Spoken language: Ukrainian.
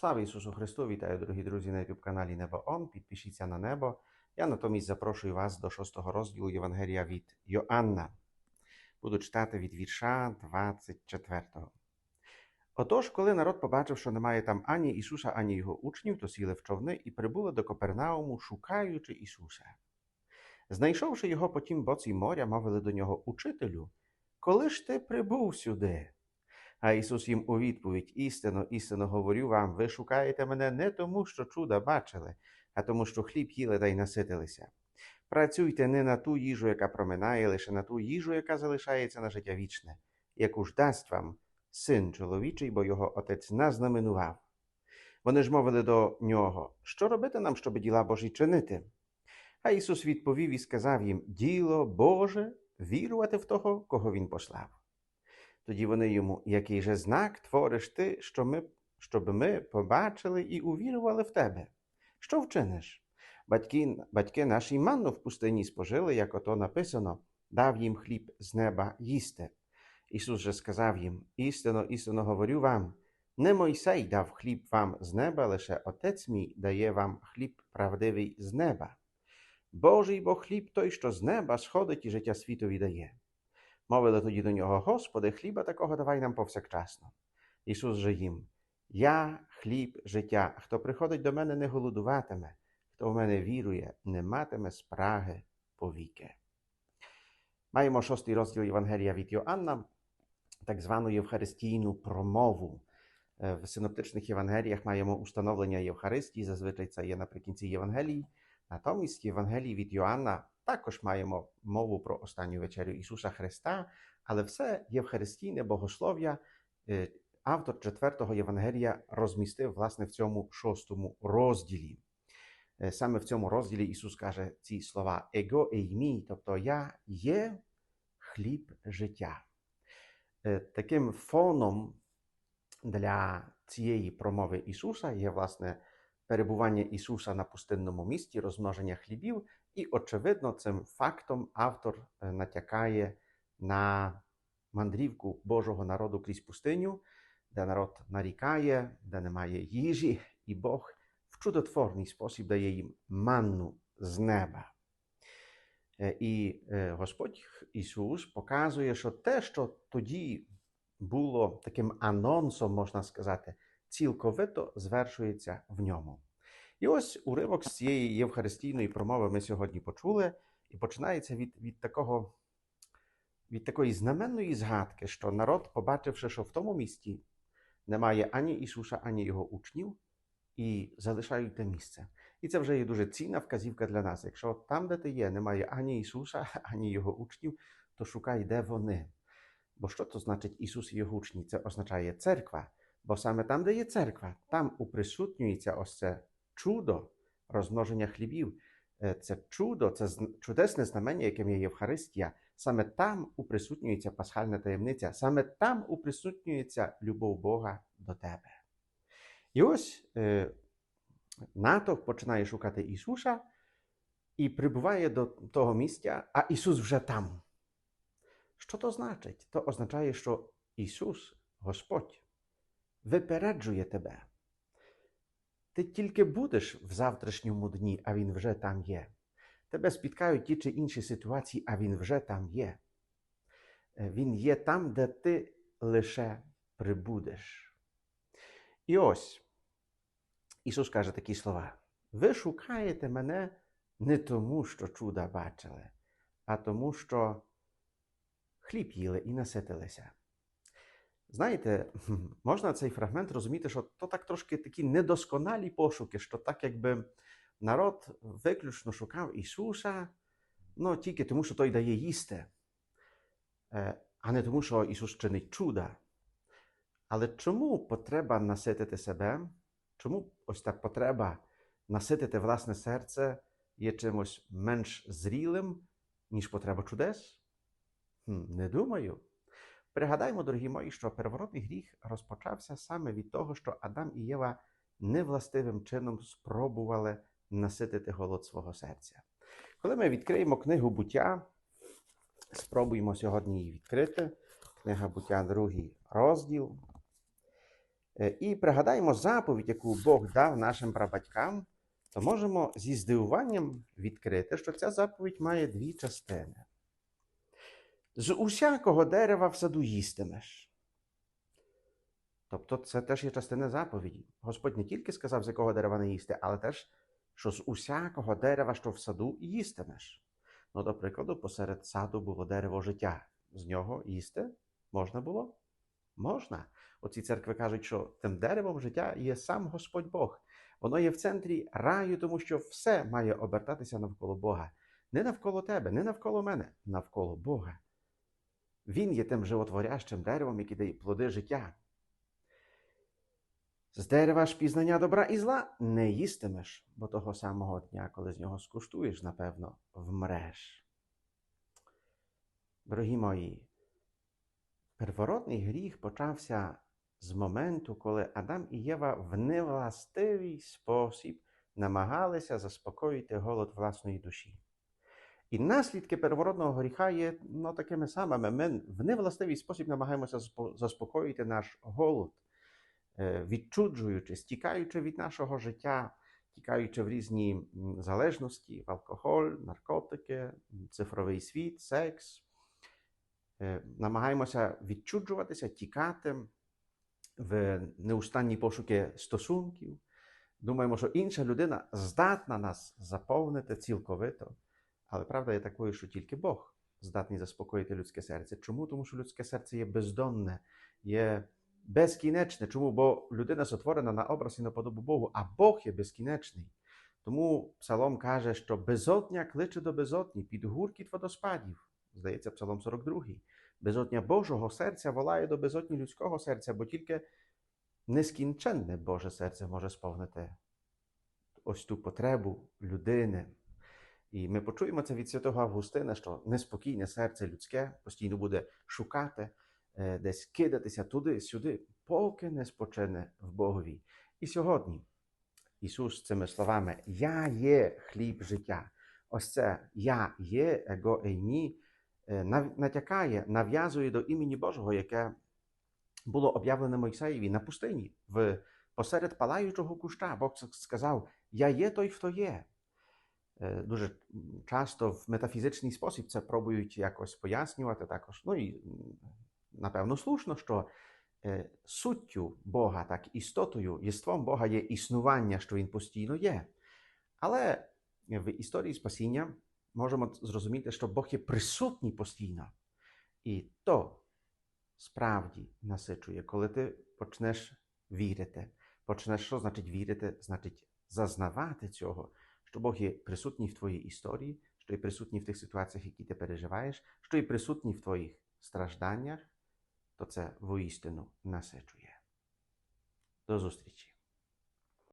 Слава Ісусу Христу! Вітаю, дорогі друзі, на youtube каналі Небо Он. Підпишіться на небо. Я натомість запрошую вас до шостого розділу Євангелія від Йоанна. Буду читати від вірша 24. Отож, коли народ побачив, що немає там ані Ісуса, ані його учнів, то сіли в човни і прибули до Копернауму, шукаючи Ісуса. Знайшовши його потім боці моря, мовили до нього Учителю, коли ж ти прибув сюди? А Ісус їм у відповідь: істинно, істинно говорю вам, ви шукаєте мене не тому, що чуда бачили, а тому, що хліб їли та й наситилися. Працюйте не на ту їжу, яка проминає, лише на ту їжу, яка залишається на життя вічне, яку ж дасть вам син чоловічий, бо його отець назнаменував. Вони ж мовили до нього, що робити нам, щоб діла Божі чинити? А Ісус відповів і сказав їм: Діло Боже вірувати в того, кого Він послав. Тоді вони йому, який же знак твориш ти, що ми, щоб ми побачили і увірували в тебе? Що вчиниш? Батьки, батьки наші манну в пустині спожили, як ото написано, дав їм хліб з неба їсти. Ісус же сказав їм: істинно, істинно говорю вам, не Мойсей дав хліб вам з неба, лише Отець мій дає вам хліб правдивий з неба. Божий бо хліб той, що з неба сходить і життя світові дає. Мовили тоді до нього, Господи, хліба такого давай нам повсякчасно. Ісус же їм: Я хліб життя. Хто приходить до мене, не голодуватиме, хто в мене вірує, не матиме спраги повіки. Маємо шостий розділ Євангелія від Йоанна, так звану Євхаристійну промову. Е, В синоптичних Євангеліях маємо установлення Євхаристії, зазвичай це є наприкінці Євангелії. Натомість в Євангелії від Йоанна також маємо мову про останню вечерю Ісуса Христа, але все євхаристійне богослов'я е, автор четвертого Євангелія розмістив власне в цьому шостому розділі. Е, Саме в цьому розділі Ісус каже ці слова Его еймі, тобто Я є хліб життя. Е, Таким фоном для цієї промови Ісуса є власне перебування Ісуса на пустинному місці, розмноження хлібів, і, очевидно, цим фактом автор е, натякає на мандрівку Божого народу крізь пустиню, де народ нарікає, де немає їжі, і Бог в чудотворний спосіб дає їм манну з неба. Е, І е, Господь Ісус показує, що те, що тоді було таким анонсом, можна сказати, цілковито звершується в ньому. І ось уривок з цієї євхаристійної промови ми сьогодні почули, і починається від, від, такого, від такої знаменної згадки, що народ, побачивши, що в тому місті немає ані Ісуса, ані його учнів, і залишають те місце. І це вже є дуже цінна вказівка для нас. Якщо там, де ти є, немає ані Ісуса, ані його учнів, то шукай, де вони. Бо що то значить Ісус і його учні? Це означає церква. Бо саме там, де є церква, там уприсутнюється ось це чудо розмноження хлібів. Е, Це чудо, це чудесне знамення, яким є Євхаристія. Саме там уприсутнюється пасхальна таємниця, саме там уприсутнюється любов Бога до тебе. І ось е, натовп починає шукати Ісуса і прибуває до того місця, а Ісус вже там. Що то значить? То означає, що Ісус, Господь, випереджує тебе. Ти тільки будеш в завтрашньому дні, а Він вже там є. Тебе спіткають ті чи інші ситуації, а Він вже там є. Е, Він є там, де ти лише прибудеш. І ось Ісус каже такі слова: Ви шукаєте мене не тому, що чуда бачили, а тому, що хліб їли і наситилися. Знаєте, можна цей фрагмент розуміти, що то так трошки такі недосконалі пошуки, що так якби народ виключно шукав Ісуса, ну тільки тому, що той дає їсти, е, а не тому, що Ісус чинить чуда. Але чому потреба наситити себе? Чому ось та потреба наситити власне серце є чимось менш зрілим, ніж потреба чудес? Не думаю. Пригадаймо, дорогі мої, що первородний гріх розпочався саме від того, що Адам і Єва невластивим чином спробували наситити голод свого серця. Коли ми відкриємо книгу буття, спробуємо сьогодні її відкрити. Книга буття, другий розділ. Е, І пригадаємо заповідь, яку Бог дав нашим прабатькам, то можемо зі здивуванням відкрити, що ця заповідь має дві частини. З усякого дерева в саду їстимеш. Тобто, це теж є частина заповіді. Господь не тільки сказав, з якого дерева не їсти, але теж, що з усякого дерева, що в саду, їстимеш. Ну, до прикладу, посеред саду було дерево життя. З нього їсти можна було? Можна. Оці церкви кажуть, що тим деревом життя є сам Господь Бог. Воно є в центрі раю, тому що все має обертатися навколо Бога. Не навколо тебе, не навколо мене, навколо Бога. Він є тим животворящим деревом, який дає плоди життя. З дерева ж пізнання добра і зла не їстимеш, бо того самого дня, коли з нього скуштуєш, напевно, вмреш. Дорогі мої, первородний гріх почався з моменту, коли Адам і Єва в невластивий спосіб намагалися заспокоїти голод власної душі. І наслідки первородного гріха є ну, такими самими. Ми в невластивий спосіб намагаємося заспокоїти наш голод, е, відчуджуючись, тікаючи від нашого життя, тікаючи в різні залежності, в алкоголь, наркотики, цифровий світ, секс. Е, Намагаємося відчуджуватися, тікати в неустанні пошуки стосунків. Думаємо, що інша людина здатна нас заповнити цілковито. Але правда є такою, що тільки Бог здатний заспокоїти людське серце. Чому? Тому що людське серце є бездонне, є безкінечне. Чому? Бо людина сотворена на образ і на подобу Богу, а Бог є безкінечний. Тому Псалом каже, що безодня кличе до безодні, під гуркіт водоспадів. Здається, Псалом 42. Безодня Божого серця волає до безодні людського серця, бо тільки нескінченне Боже серце може сповнити ось ту потребу людини. І ми почуємо це від святого Августина, що неспокійне серце людське постійно буде шукати, е, десь кидатися туди-сюди, поки не спочине в Богові. І сьогодні Ісус цими словами Я є хліб життя. Ось це Я є, его еймі, е, натякає, нав'язує до імені Божого, яке було об'явлене Мойсеєві на пустині, в посеред палаючого куща. Бог сказав: Я є той, хто є. Дуже часто в метафізичний спосіб це пробують якось пояснювати також. Ну і напевно слушно, що суттю Бога, так істотою, єством Бога є існування, що він постійно є. Але в історії спасіння можемо зрозуміти, що Бог є присутній постійно. І то справді насичує, коли ти почнеш вірити. Почнеш, що значить вірити? Значить зазнавати цього, що Бог є присутній в твоїй історії, що є присутній в тих ситуаціях, які ти переживаєш, що є присутній в твоїх стражданнях, то це воістину насичує. До зустрічі!